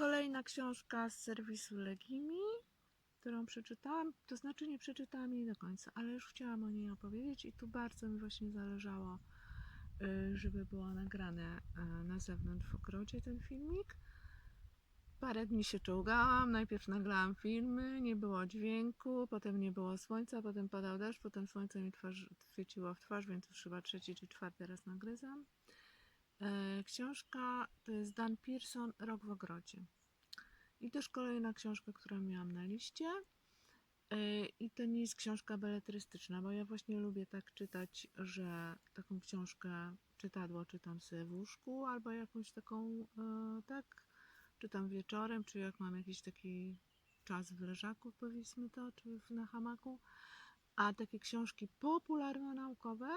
kolejna książka z serwisu Legimi, którą przeczytałam. To znaczy nie przeczytałam jej do końca, ale już chciałam o niej opowiedzieć i tu bardzo mi właśnie zależało, y, żeby było nagrane y, na zewnątrz w ogrodzie ten filmik. Parę dni się czołgałam, najpierw nagrałam filmy, nie było dźwięku, potem nie było słońca, potem padał deszcz, potem słońce mi twarz, świeciło w twarz, więc już chyba trzeci czy czwarty raz nagryzam. E, Książka to jest Dan Pearson, Rok w ogrodzie. I też kolejna książka, którą miałam na liście. E, I to nie jest książka beletrystyczna, bo ja właśnie lubię tak czytać, że taką książkę czytadło czytam sobie w łóżku, albo jakąś taką, e, tak, czytam wieczorem, czy jak mam jakiś taki czas w leżaku, powiedzmy to, czy na hamaku. A takie książki popularno-naukowe,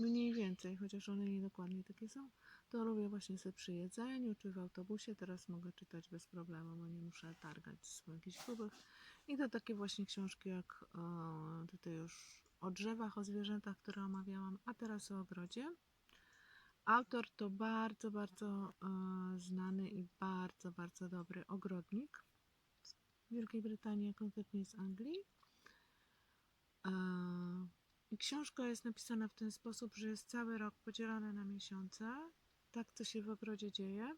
mniej więcej, chociaż one nie dokładnie takie są, to lubię właśnie sobie przy jedzeniu, czy w autobusie. Teraz mogę czytać bez problemu, bo nie muszę targać z jakichś grubych. I to takie właśnie książki jak e, tutaj już o drzewach, o zwierzętach, które omawiałam, a teraz o ogrodzie. Autor to bardzo, bardzo e, znany i bardzo, bardzo dobry ogrodnik z Wielkiej Brytanii, a konkretnie z Anglii. E, I książka jest napisana w ten sposób, że jest cały rok podzielony na miesiące, tak co się w ogrodzie dzieje.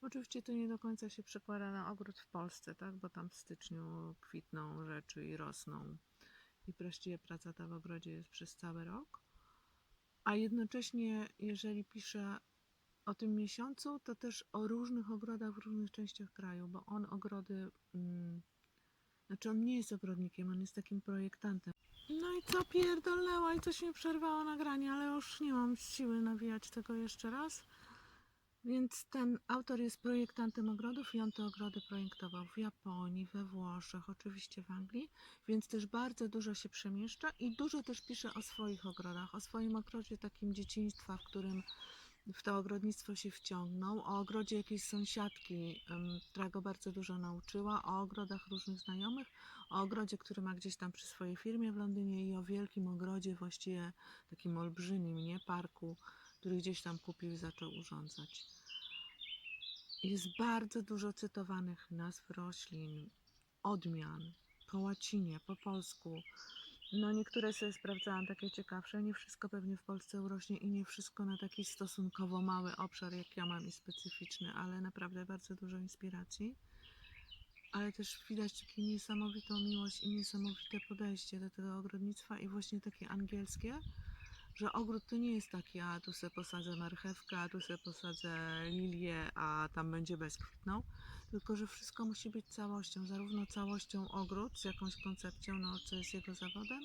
Oczywiście to nie do końca się przekłada na ogród w Polsce, tak? bo tam w styczniu kwitną rzeczy i rosną i właściwie praca ta w ogrodzie jest przez cały rok. A jednocześnie, jeżeli piszę o tym miesiącu, to też o różnych ogrodach w różnych częściach kraju, bo on ogrody, mm, znaczy on nie jest ogrodnikiem, on jest takim projektantem. No i co pierdolnęła i coś mi przerwało nagranie, ale już nie mam siły nawijać tego jeszcze raz. Więc ten autor jest projektantem ogrodów i on te ogrody projektował w Japonii, we Włoszech, oczywiście w Anglii, więc też bardzo dużo się przemieszcza i dużo też pisze o swoich ogrodach, o swoim ogrodzie takim dzieciństwa, w którym w to ogrodnictwo się wciągnął, o ogrodzie jakiejś sąsiadki, która go bardzo dużo nauczyła, o ogrodach różnych znajomych, o ogrodzie, który ma gdzieś tam przy swojej firmie w Londynie i o wielkim ogrodzie, właściwie takim olbrzymim, nie, parku, który gdzieś tam kupił i zaczął urządzać. Jest bardzo dużo cytowanych nazw roślin, odmian, po łacinie, po polsku. No niektóre sobie sprawdzałam takie ciekawsze, nie wszystko pewnie w Polsce urośnie i nie wszystko na taki stosunkowo mały obszar jak ja mam i specyficzny, ale naprawdę bardzo dużo inspiracji. Ale też widać takie niesamowitą miłość i niesamowite podejście do tego ogrodnictwa i właśnie takie angielskie, że ogród to nie jest taki, a tu sobie posadzę marchewkę, a tu sobie posadzę lilię, a tam będzie bezkwitną, tylko że wszystko musi być całością, zarówno całością ogród z jakąś koncepcją, no co jest jego zawodem,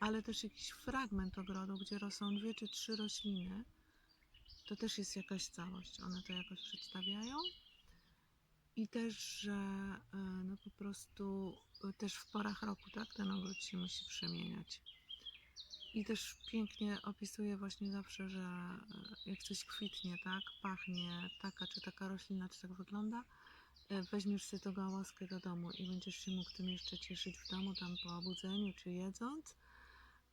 ale też jakiś fragment ogrodu, gdzie rosną dwie czy trzy rośliny, to też jest jakaś całość, one to jakoś przedstawiają. I też, że e, no po prostu e, też w porach roku, tak, ten ogród się musi przemieniać. I też pięknie opisuje właśnie zawsze, że e, jak coś kwitnie, tak, pachnie taka czy taka roślina, czy tak wygląda, e, weźmiesz sobie tą gałązkę do domu i będziesz się mógł tym jeszcze cieszyć w domu, tam po obudzeniu czy jedząc,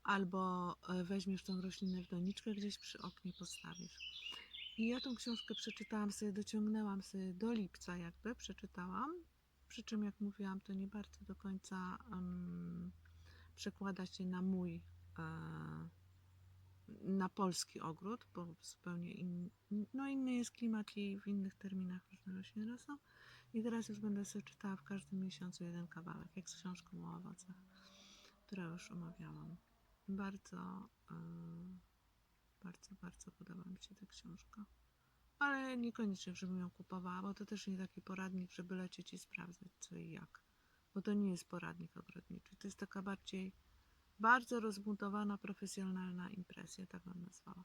albo e, weźmiesz tą roślinę w doniczkę gdzieś przy oknie postawisz. I ja tą książkę przeczytałam sobie, dociągnęłam sobie do lipca jakby, przeczytałam, przy czym jak mówiłam, to nie bardzo do końca um, przekłada się na mój na polski ogród, bo zupełnie in, no inny jest klimat i w innych terminach różne rośliny rosną. I teraz już będę sobie czytała w każdym miesiącu jeden kawałek, jak z książką o owocach, którą już omawiałam. Bardzo, e, bardzo, bardzo podoba mi się ta książka. Ale niekoniecznie, żebym ją kupowała, bo to też nie taki poradnik, żeby lecieć i sprawdzać co i jak. Bo to nie jest poradnik ogrodniczy. To jest taka bardziej bardzo rozbudowana, profesjonalna impresja, tak bym nazwała.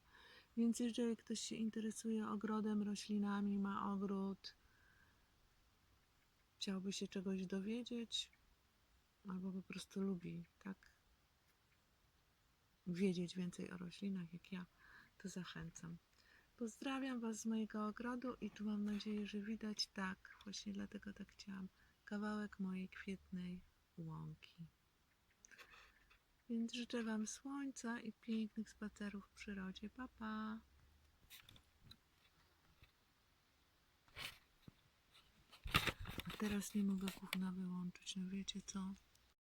Więc jeżeli ktoś się interesuje ogrodem, roślinami, ma ogród, chciałby się czegoś dowiedzieć, albo po prostu lubi, tak, wiedzieć więcej o roślinach jak ja, to zachęcam. Pozdrawiam Was z mojego ogrodu i tu mam nadzieję, że widać tak, właśnie dlatego tak chciałam, kawałek mojej kwietnej łąki. Więc życzę Wam słońca i pięknych spacerów w przyrodzie. Pa, pa! teraz nie mogę gówna wyłączyć, no wiecie co?